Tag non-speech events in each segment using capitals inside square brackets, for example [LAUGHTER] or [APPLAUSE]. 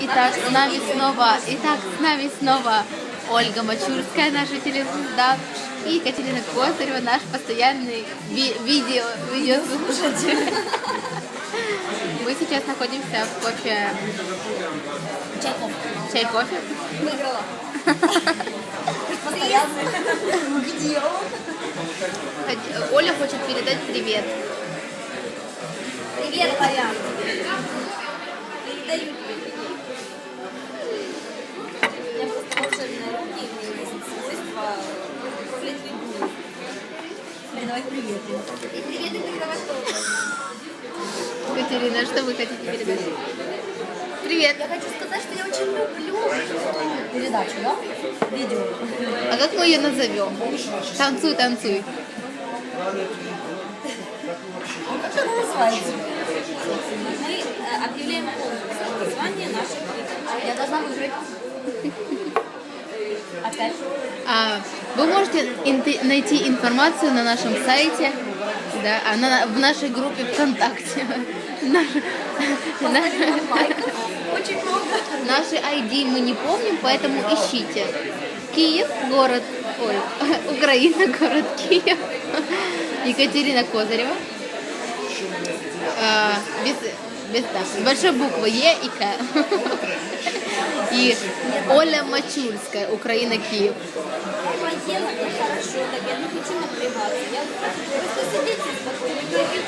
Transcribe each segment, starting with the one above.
Итак, с нами снова, итак, с нами снова Ольга Мачурская, наша телезвезда, и Екатерина Козырева, наш постоянный ви- видео, видеослушатель. [LAUGHS] Мы сейчас находимся в кофе... Чайков. Чай кофе? Выиграла. Где он? Оля хочет передать привет. Привет, Марьян. Передаю тебе. У меня просто волшебные руки, и у меня есть свойство управлять людьми. Передавать приветы. И приветы передавать тоже. Катерина, что вы хотите передать? Привет. Я хочу сказать, что я очень люблю передачу, да? Видео. А как мы ее назовем? Танцуй, танцуй. Как же она называется? Э, объявляем конкурс название нашей передачи. Я должна выиграть. Опять? А, вы можете найти информацию на нашем сайте, да, а на- в нашей группе ВКонтакте. Наш- на- Лайков очень много. Наши ID мы не помним, поэтому ищите. Киев, город, ой, [LAUGHS] Украина, город Киев. Екатерина Козырева. А, без, без, с большой буквы Е и К. И Оля Мачульская, Украина, Киев.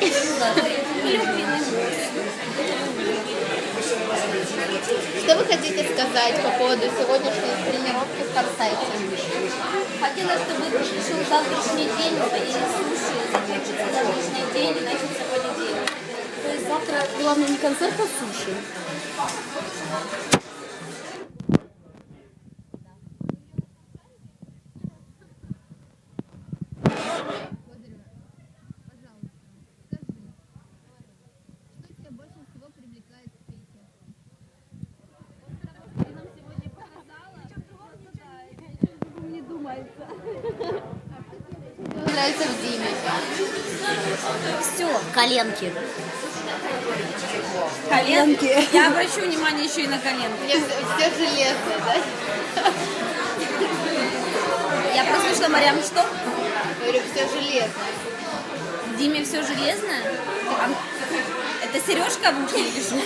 И и. Что вы хотите сказать по поводу сегодняшней тренировки в Форсайте? Хотела, чтобы пришел завтрашний день, поели суши, закончился завтрашний день и начался понедельник. То завтра главное не концерт, а суши. Нравится в Диме. Все, коленки. Коленки. Я обращу внимание еще и на коленки. Все, все железное, да? Я прослушала, Марьям, что? Говорю, все железное. Диме все железное? А Это сережка в ухе или что? Ну,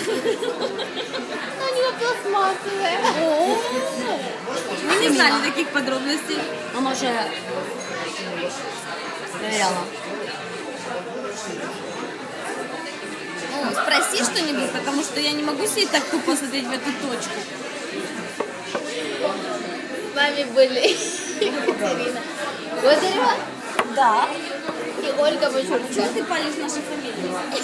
у него пластмассовое. О, Мы не знали таких подробностей. Мама уже проверяла. Спроси что-нибудь, потому что я не могу сидеть так тупо смотреть в эту точку. С нами были Екатерина Козырева Да. и Ольга Бочурская. Чего ты палишь наши фамилии?